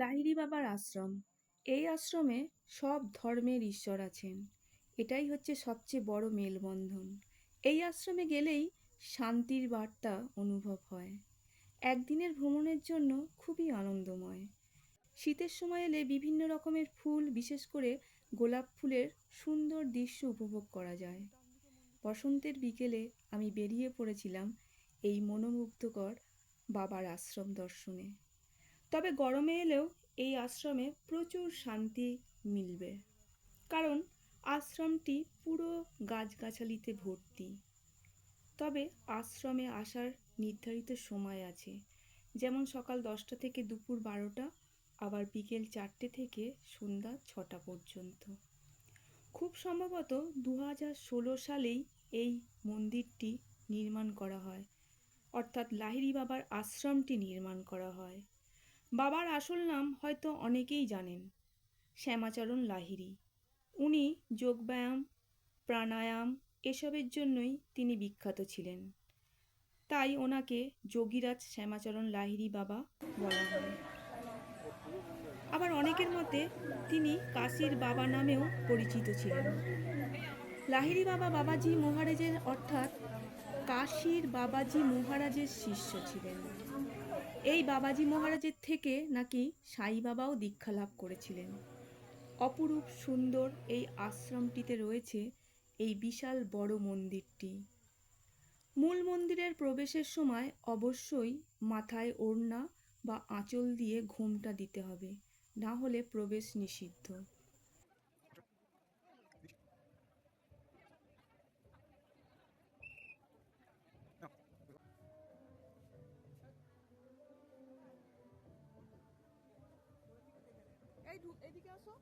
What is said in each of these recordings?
লাহিড়ী বাবার আশ্রম। এই আশ্রমে সব ধর্মের ঈশ্বর আছেন। এটাই হচ্ছে সবচেয়ে বড় মেলবন্ধন। এই আশ্রমে গেলেই শান্তির বার্তা অনুভব হয়। একদিনের ভ্রমণের জন্য খুবই আনন্দময়। শীতের সময় এলে বিভিন্ন রকমের ফুল, বিশেষ করে গোলাপ ফুলের সুন্দর দৃশ্য উপভোগ করা যায়। বসন্তের বিকেলে আমি বেরিয়ে পড়েছিলাম এই মনোমুগ্ধকর বাবার আশ্রম দর্শনে। তবে গরমে এলেও এই আশ্রমে প্রচুর শান্তি মিলবে। কারণ আশ্রমটি পুরো গাছগাছালিতে ভর্তি। তবে আশ্রমে আসার নির্ধারিত সময় আছে। যেমন সকাল দশটা থেকে দুপুর বারোটা, আবার বিকেল চারটে থেকে সন্ধ্যা ছটা পর্যন্ত। খুব সম্ভবত দু হাজার ষোলো সালেই এই মন্দিরটি নির্মাণ করা হয়। অর্থাৎ লাহিড়ী বাবার আশ্রমটি নির্মাণ করা হয়। বাবার আসল নাম হয়তো অনেকেই জানেন, শ্যামাচরণ লাহিড়ী। উনি যোগব্যায়াম, প্রাণায়াম এসবের জন্যই তিনি বিখ্যাত ছিলেন। তাই ওনাকে যোগীরাজ শ্যামাচরণ লাহিড়ী বাবা বলা হয়। আবার অনেকের মতে তিনি কাশীর বাবা নামেও পরিচিত ছিলেন। লাহিড়ী বাবা বাবাজি মহারাজের অর্থাৎ কাশীর বাবাজি মহারাজের শিষ্য ছিলেন। এই বাবাজি মহারাজের থেকে নাকি সাই বাবাও দীক্ষা লাভ করেছিলেন। অপরূপ সুন্দর এই আশ্রমটিতে রয়েছে এই বিশাল বড় মন্দিরটি। মূল মন্দিরের প্রবেশের সময় অবশ্যই মাথায় ওড়না বা আঁচল দিয়ে ঘোমটা দিতে হবে, না হলে প্রবেশ নিষিদ্ধ। এদিকে আসো।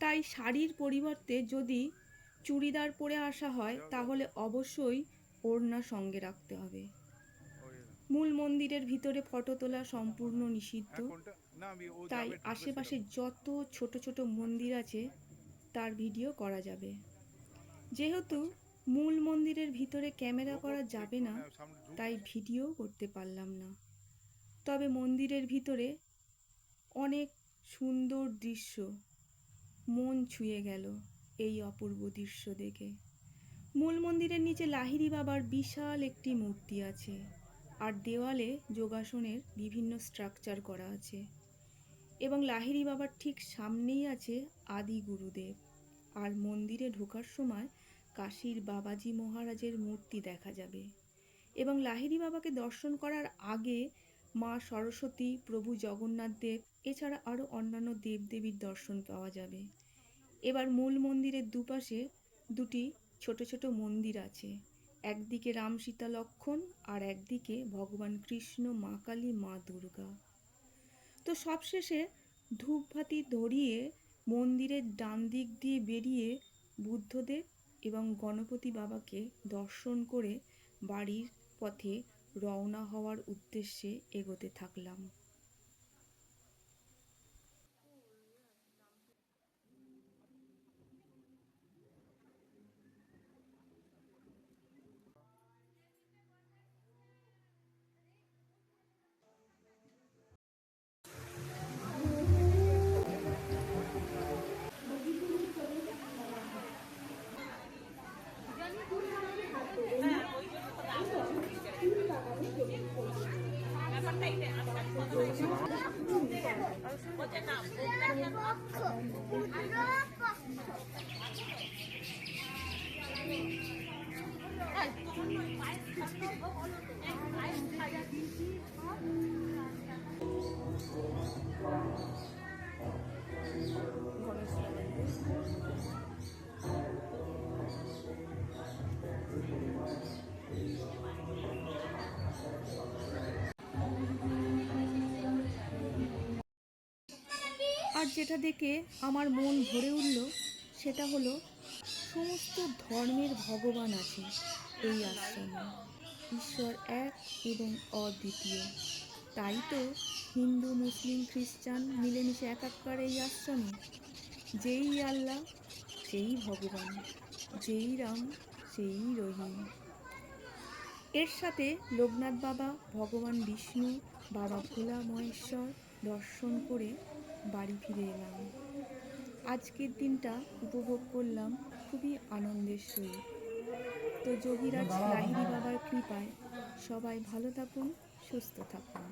তাই শাড়ির পরিবর্তে যদি চুড়িদার পরে আসা হয় তাহলে অবশ্যই ওড়না সঙ্গে রাখতে হবে। মূল মন্দিরের ভিতরে ফটো তোলা সম্পূর্ণ নিষিদ্ধ। তাই আশেপাশে যত ছোট ছোট মন্দির আছে তার ভিডিও করা যাবে। যেহেতু মূল মন্দিরের ভিতরে ক্যামেরা করা যাবে না, তাই ভিডিও করতে পারলাম না। তবে মন্দিরের ভিতরে অনেক সুন্দর দৃশ্য। মন ছুঁয়ে গেল এই অপূর্ব দৃশ্য দেখে। মূল মন্দিরের নিচে লাহিড়ী বাবার বিশাল একটি মূর্তি আছে আর দেওয়ালে যোগাসনের বিভিন্ন স্ট্রাকচার করা আছে। এবং লাহিড়ী বাবার ঠিক সামনেই আছে আদি গুরুদেব। আর মন্দিরে ঢোকার সময় কাশীর বাবাজি মহারাজের মূর্তি দেখা যাবে। এবং লাহিড়ী বাবাকে দর্শন করার আগে মা সরস্বতী, প্রভু জগন্নাথ দেব, এছাড়া আরও অন্যান্য দেবদেবীর দর্শন পাওয়া যাবে। এবার মূল মন্দিরের দুপাশে দুটি ছোট ছোট মন্দির আছে। একদিকে রাম সীতা লক্ষণ আর একদিকে ভগবান কৃষ্ণ মা কালী মা দুর্গা। তো সবশেষে ধূপভাতি ধরিয়ে মন্দিরের ডান দিক দিয়ে বেরিয়ে বুদ্ধদেব এবং গণপতি বাবাকে দর্শন করে বাড়ির পথে রওনা হওয়ার উদ্দেশ্যে এগোতে থাকলাম। จะหนำ আর যেটা দেখে আমার মন ভরে উঠল, সেটা হলো, সমস্ত ধর্মের ভগবান আছে এই আশ্রমে। ঈশ্বর এক এবং অদ্বিতীয়। তাই তো হিন্দু, মুসলিম, খ্রিস্টান মিলেমিশে একাকার এই আশ্রমে। যেই আল্লাহ, সেই ভগবান, যেই রাম, সেই রহিম। এর সাথে লোকনাথ বাবা, ভগবান বিষ্ণু, বাবা ভোলা মহেশ্বর দর্শন করে বাড়ি ফিরে এলাম। আজকের দিনটা উপভোগ করলাম খুবই আনন্দের সহিত। তো যোগীরাজ লাহিরি বাবার কৃপায় সবাই ভালো থাকুন সুস্থ থাকুন।